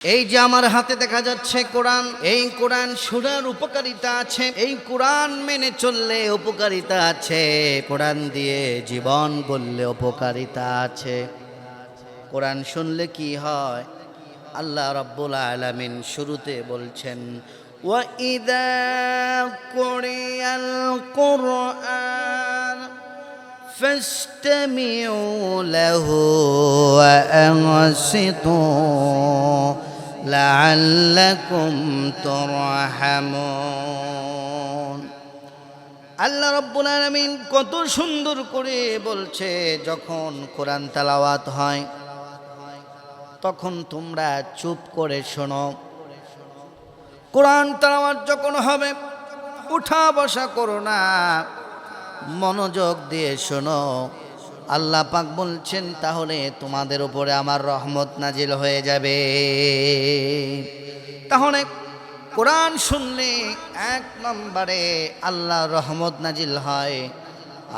এই যে আমার হাতে দেখা যাচ্ছে কোরআন এই কোরআন শোনার উপকারিতা আছে এই কোরআন মেনে চললে উপকারিতা আছে কোরআন দিয়ে জীবন বললে উপকারিতা আছে কোরআন শুনলে কি হয় আল্লাহ রব্বুল আলামিন শুরুতে বলছেন وَإِذَا قُرِئَ الْقُرْآنُ فاستمعوا له وأنصتوا لعلكم ترحمون আল্লাহ রব্বুল আলামিন কত সুন্দর করে বলছে যখন কোরআন তালাওয়াত হয় তখন তোমরা চুপ করে শোনো কোরআন তালাওয়াত যখন হবে উঠা বসা করো না মনোযোগ দিয়ে শোনো আল্লাহ পাক বলছেন, তাহলে তোমাদের উপরে আমার রহমত নাজিল হয়ে যাবে। তাহলে কোরআন শুনলে এক নম্বরে আল্লাহ রহমত নাজিল হয়।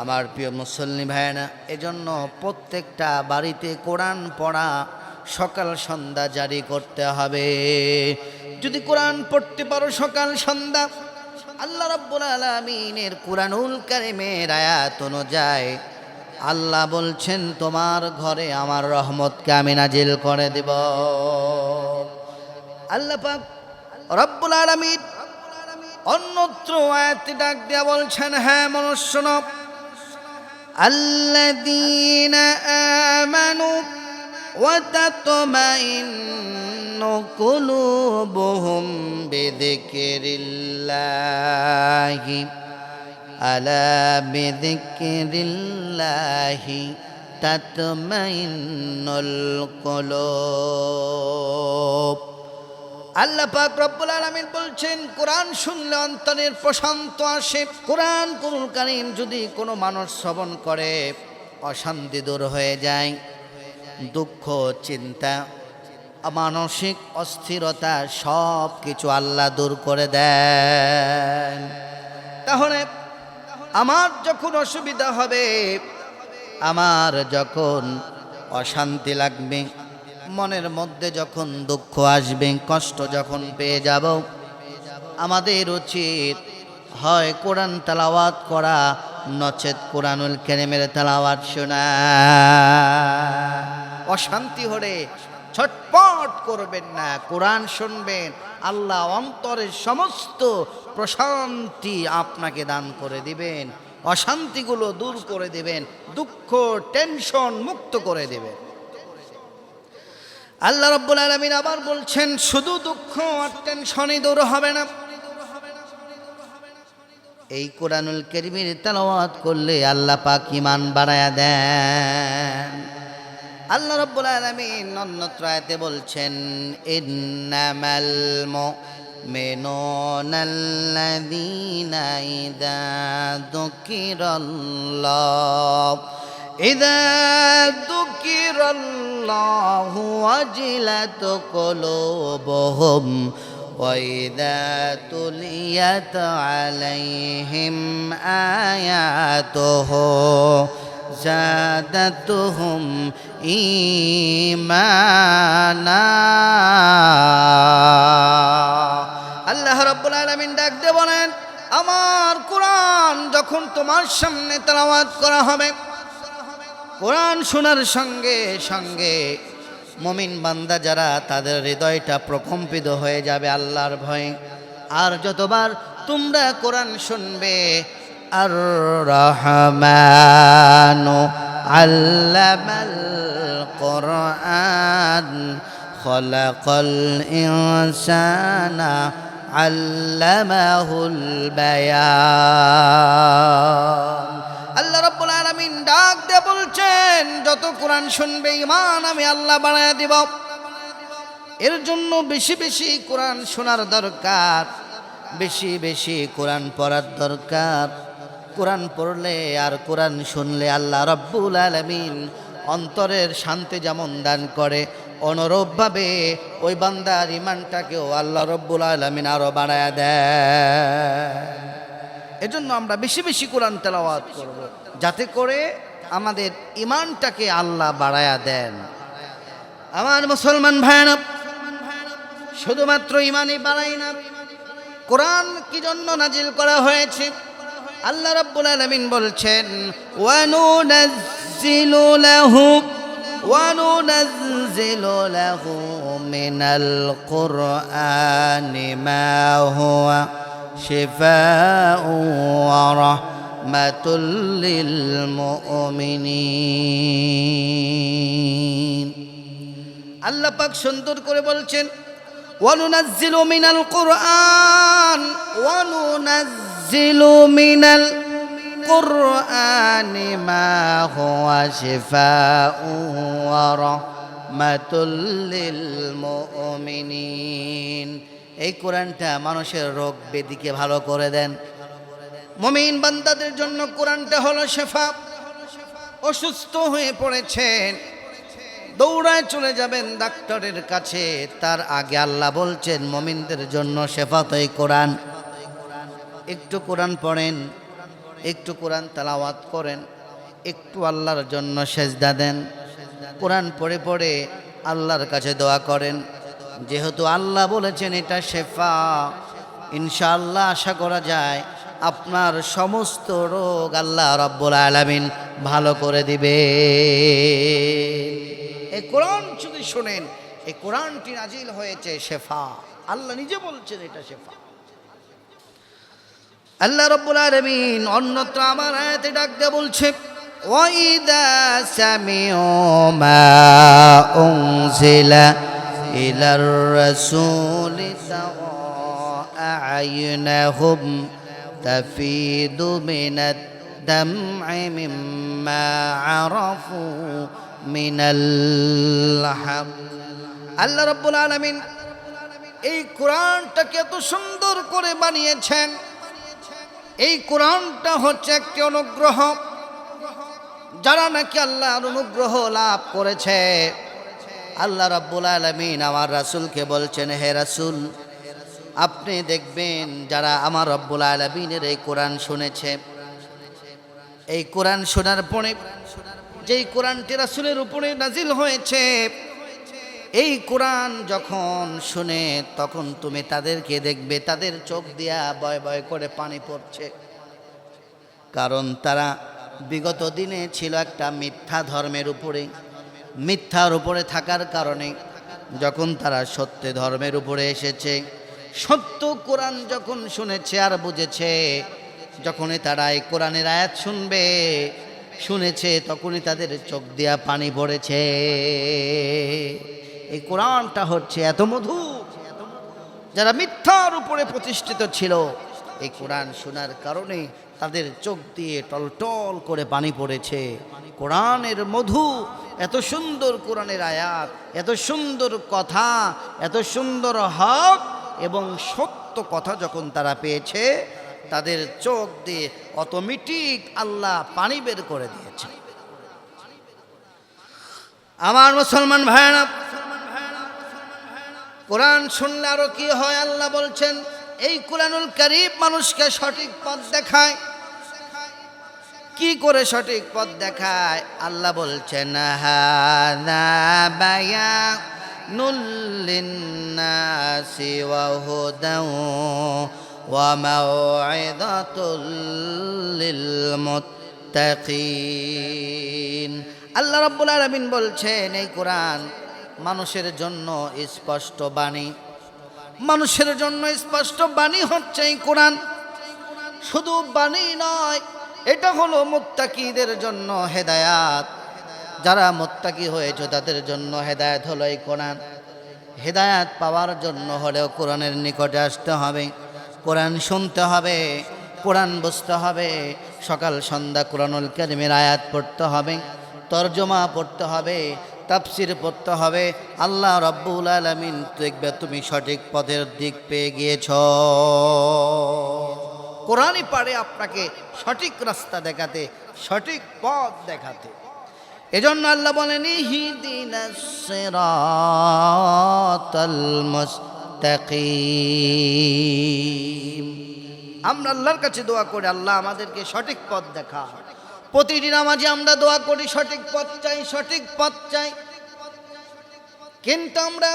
আমার প্রিয় মুসল্লি ভাইয়েরা, এজন্য প্রত্যেকটা বাড়িতে কোরআন পড়া সকাল সন্ধ্যা জারি করতে হবে। যদি কোরআন পড়তে পারো সকাল সন্ধ্যা, আল্লাহ রাব্বুল আলামিনের কুরআনুল কারীমের আয়াত অনুযায়ী আল্লাহ বলছেন তোমার ঘরে আমার রহমতকে আমি নাজিল করে দেব আল্লাহ পাক রব্বুল আলামিন অন্যত্র আয়াতে ডাক দিয়া বলছেন হ্যাঁ মনুষ্য নব الذين آمنوا وتطمئن قلوبهم بذكر الله ألا بذكر الله تطمئن القلوب আল্লাহ পাক রব্বুল আলামিন বলছেন কোরআন শুনলে অন্তরের প্রশান্ত আসে কোরআন কোরআন কারীম যদি কোনো মানুষ শ্রবণ করে অশান্তি দূর হয়ে যায় দুঃখ চিন্তা মানসিক অস্থিরতা সব কিছু আল্লাহ দূর করে দেন তাহলে আমার যখন অসুবিধা হবে, আমার যখন অশান্তি লাগবে, মনের মধ্যে যখন দুঃখ আসবে, কষ্ট যখন পেয়ে যাব, আমাদের উচিত হয় কোরআন তালাওয়াত করা, নচেত কোরআনুল কেরেমের তালাওয়াত শোনা। অশান্তি হলে ছটপট করবেন না, কোরআন শুনবেন আল্লাহ অন্তরের সমস্ত প্রশান্তি আপনাকে দান করে দিবেন, অশান্তিগুলো দূর করে দিবেন, দুঃখ, টেনশন মুক্ত করে দিবেন। আল্লাহ রব্বুল আলমিন আবার বলছেন, শুধু দুঃখ আর টেনশনই দূর হবে না। এই কোরআনুল কেরিমের তেলাওয়াত করলে আল্লাহ পাক ইমান বাড়ায়া দেন। আল্লাহ রব্বুল আলামিন অন্যত্র আয়াতে বলছেন ইন্নামাল মুমিনুনা আল্লাযীনা ইযা যুকিরাল্লাহ ইযা যুকিরাল্লাহু ওয়াজিলাত কুলুবুহুম وإذا تليت عليهم آياته زادتهم আল্লাহ রব্বুল আলমিন ডাক দে বলেন, আমার কোরআন যখন তোমার সামনে তেলাওয়াত করা হবে, কোরআন শোনার সঙ্গে সঙ্গে মমিন বান্দা যারা, তাদের হৃদয়টা প্রকম্পিত হয়ে যাবে আল্লাহর ভয়ে। আর যতবার তোমরা কোরআন শুনবে, আর রহমান আল্লাহ কোরআন খলাকল ইনসানা আল্লামাহুল বায়ান আল্লাহ রব্বুল আলামিন ডাক দিয়ে বলছেন, যত কোরআন শুনবে ইমান আমি আল্লাহ বানায় দিব। এর জন্য বেশি বেশি কোরআন শোনার দরকার, বেশি বেশি কোরআন পড়ার দরকার। কোরআন পড়লে আর কোরআন শুনলে আল্লাহ রব্বুল আলামিন অন্তরের শান্তি যেমন দান করে, অনুরূপভাবে ওই বান্দার ইমানটাকেও আল্লাহ রব্বুল আলমিন আরও বাড়ায় দেয়। এজন্য আমরা বেশি বেশি কোরআন তেলাওয়াত করব, যাতে করে আমাদের ইমানটাকে আল্লাহ বাড়ায়া দেন। আমার মুসলমান ভাইরা শুধুমাত্র ইমানই বাড়াই না, কোরআন কি জন্য নাজিল করা হয়েছে? আল্লাহ রাব্বুল আলামিন বলছেন ওয়ানুনাজ্জিলু লাহু ওয়ানুনাজ্জিলু লাহু মিনাল কুরআনি মা হুয়া শিফাউ ওয়া রাহমাতুল লিল মুমিনিন আল্লাহ পাক সুন্দর করে বলছেন, ওয়ানুনাজ্জিলু মিনাল কুরআন, ওয়ানুনাজ্জিলু মিনাল হুয়া শিফাউ ওয়া রাহমাতুল লিল মুমিনিন এই কোরআনটা মানুষের রোগ বেদিকে ভালো করে দেন। মমিন বান্দাদের জন্য কোরআনটা হলো শেফা। অসুস্থ হয়ে পড়েছেন। দৌড়ায় চলে যাবেন ডাক্তারের কাছে। তার আগে আল্লাহ বলছেন, মমিনদের জন্য শেফাত এই কোরআন। একটু কোরআন পড়েন। একটু কোরআন তালাওয়াত করেন, একটু আল্লাহর জন্য সেজদা দেন। কোরআন পড়ে পড়ে আল্লাহর কাছে দোয়া করেন। যেহেতু আল্লাহ বলেছেন এটা শেফা, ইনশাআল্লাহ আশা করা যায় আপনার সমস্ত রোগ আল্লাহ রব্বুল আলামিন ভালো করে দিবে। এই কোরআন যদি শোনেন এই কোরআনটি নাজিল হয়েছে শেফা, আল্লাহ নিজে বলছেন এটা শেফা। আল্লাহ রব্বুল আলামিন অন্যত্র আমার আয়াতে ডাক দিয়ে বলছে, ওয়াইদা সামিউ মা উনজিলা ইলার রাসূলি আ'য়ুনাহুম তাফিদু মিনাদ দাম'i মিম্মা আরাফু মিনাল হাম। আল্লাহ রব্বুল আলামিন এই কোরআনটাকে এত সুন্দর করে বানিয়েছেন এই কোরআনটা হচ্ছে একটি অনুগ্রহ। যারা নাকি আল্লাহর অনুগ্রহ লাভ করেছে, আল্লাহ রাব্বুল আলমিন আমার রাসূলকে বলছেন, হে রাসূল, আপনি দেখবেন যারা আমার রব্বুল আলমিনের এই কোরআন শুনেছে। এই কোরআন শোনার পরে, যেই কোরআনটি রাসূলের উপরে নাজিল হয়েছে এই কোরআন যখন শুনে তখন তুমি তাদেরকে দেখবে, তাদের চোখ দিয়া বয় বয় করে পানি পড়ছে। কারণ তারা বিগত দিনে ছিল একটা মিথ্যা ধর্মের উপরে, মিথ্যার উপরে থাকার কারণে। যখন তারা সত্য ধর্মের উপরে এসেছে, সত্য কোরআন যখন শুনেছে আর বুঝেছে, যখনই তারা এই কোরআনের আয়াত শুনবে, শুনেছে তখনই তাদের চোখ দিয়া পানি পড়েছে। কোরআনটা হচ্ছে এত মধু যারা মিথ্যার উপরে প্রতিষ্ঠিত ছিল, এই কোরআন শোনার কারণে তাদের চোখ দিয়ে টলটল করে পানি পড়েছে। কোরআনের মধু, এত সুন্দর কোরআনের আয়াত, এত সুন্দর কথা, এত সুন্দর হক এবং সত্য কথা যখন তারা পেয়েছে, তাদের চোখ দিয়ে অটোমেটিক আল্লাহ পানি বের করে দিয়েছে। আমার মুসলমান ভাইরা কোরআন শুনলে আরও কি হয়? আল্লাহ বলছেন, এই কোরআনুল করিব মানুষকে সঠিক পথ দেখায়। কি করে সঠিক পথ দেখায়? আল্লাহ বলছেন আল্লাহ রাব্বুল আলামিন বলছেন, এই কোরআন মানুষের জন্য স্পষ্ট বাণী। মানুষের জন্য স্পষ্ট বাণী হচ্ছে এই কোরআন। শুধু বাণী নয়, এটা হলো মোত্তাকিদের জন্য হেদায়াত। যারা মুত্তাকি হয়েছে, তাদের জন্য হেদায়াত হলো এই কোরআন। হেদায়াত পাওয়ার জন্য হলেও কোরআনের নিকটে আসতে হবে। কোরআন শুনতে হবে, কোরআন বুঝতে হবে, সকাল সন্ধ্যা কোরআনুল কারিমের আয়াত পড়তে হবে, তর্জমা পড়তে হবে তাফসির পড়তে হবে। আল্লাহ রব্বুল আলমিন দেখবে তুমি সঠিক পথের দিক পেয়ে গিয়েছ। কোরআনই পারে আপনাকে সঠিক রাস্তা দেখাতে, সঠিক পথ দেখাতে। এজন্য আল্লাহ বলেন আমরা আল্লাহর কাছে দোয়া করি, আল্লাহ আমাদেরকে সঠিক পথ দেখা প্রতিটি নামাজে আমরা দোয়া করি, সঠিক পথ চাই, সঠিক পথ চাই। কিন্তু আমরা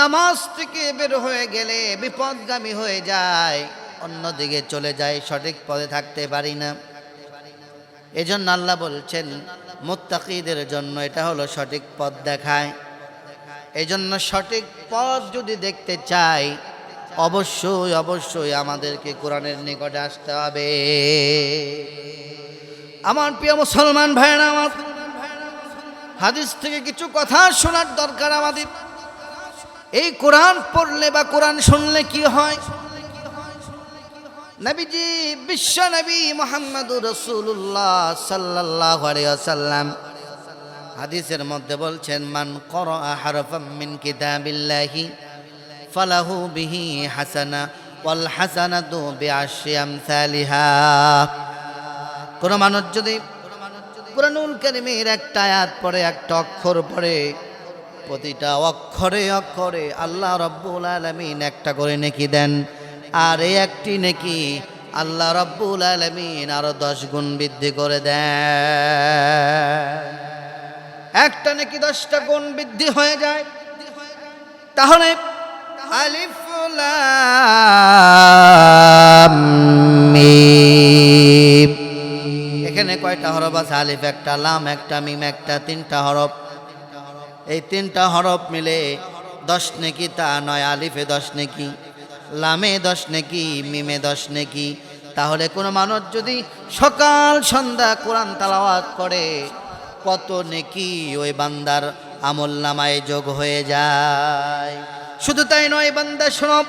নামাজ থেকে বের হয়ে গেলে বিপদগামী হয়ে যায় অন্যদিকে চলে যায় সঠিক পথে থাকতে পারি না। এজন্য আল্লাহ বলছেন, মুত্তাকিদের জন্য এটা হলো সঠিক পথ দেখায়। এজন্য সঠিক পথ যদি দেখতে চাই, অবশ্যই অবশ্যই আমাদেরকে কোরআনের নিকটে আসতে হবে। আমার প্রিয় মুসলমান ভাইয়েরা আমার হাদিস থেকে কিছু কথা শোনার দরকার আমাদের। এই কোরআন পড়লে বা কোরআন শুনলে কি হয়? নবীজি, বিশ্ব নবী মোহাম্মদুর রসুল্লাহ সাল্লাহ সাল্লাম হাদিসের মধ্যে বলছেন, মান কর মিন কিতাবিল্লাহি ফালাহু বিহি হাসানা ওয়াল হাসানাতু আমসালিহা। কোন মানুষ যদি কোরআনুল কারিমের একটা আয়াত পড়ে, একটা অক্ষর পড়ে, প্রতিটা অক্ষরে অক্ষরে আল্লাহ রব্বুল আলমিন একটা করে নেকি দেন আর এই একটি নেকি আল্লাহ রব্বুল আলমিন আরও দশ গুণ বৃদ্ধি করে দেন একটা নাকি দশটা গুণ বৃদ্ধি হয়ে যায় তাহলে আলিফ লাম মিম। এখানে কয়টা হরফ আছে? আলিফ একটা, লাম একটা, মিম একটা, তিনটা হরফ। এই তিনটা হরফ মিলে দশ নেকি, তা নয়, আলিফে দশ নেকি, লামে দশ নেকি, মিমে দশ নেকি। তাহলে কোনো মানুষ যদি সকাল, সন্ধ্যা কোরআন তালাওয়াত করে, কত নেকি ওই বান্দার আমল নামায় যোগ হয়ে যায়। শুধু তাই নয় বান্দা শোনব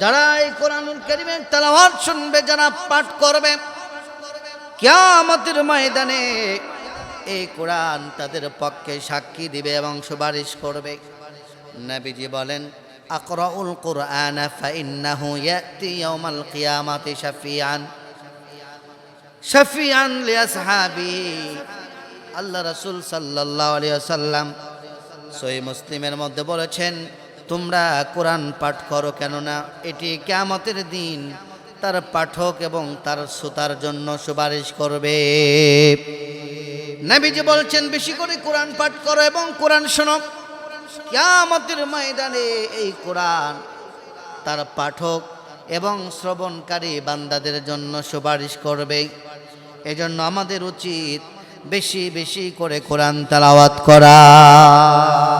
যারা এই কোরআনুল করিমের তালাওয়াত শুনবে, যারা পাঠ করবে কিয়ামতের ময়দানে এই কোরআন তাদের পক্ষে সাক্ষী দিবে এবং সুপারিশ করবে। নবীজি বলেন, আকরাউল কোরআন ফাইন্নাহু ইয়াতি ইয়াউমাল কিয়ামাতি শাফিআন শাফিআন লিআসহাবি আল্লাহ রাসূল সাল্লাল্লাহু আলাইহি ওয়াসাল্লাম সহি মুসলিমের মধ্যে বলেছেন, তোমরা কোরআন পাঠ করো কেননা এটি কিয়ামতের দিন তার পাঠক এবং তার শ্রোতার জন্য সুপারিশ করবে। নবীজি বলছেন, বেশি করে কোরআন পাঠ করো এবং কোরআন শোনো। কিয়ামতের ময়দানে এই কোরআন তার পাঠক এবং শ্রবণকারী বান্দাদের জন্য সুপারিশ করবে। এজন্য আমাদের উচিত বেশি বেশি করে কোরআন তালাওয়াত করা।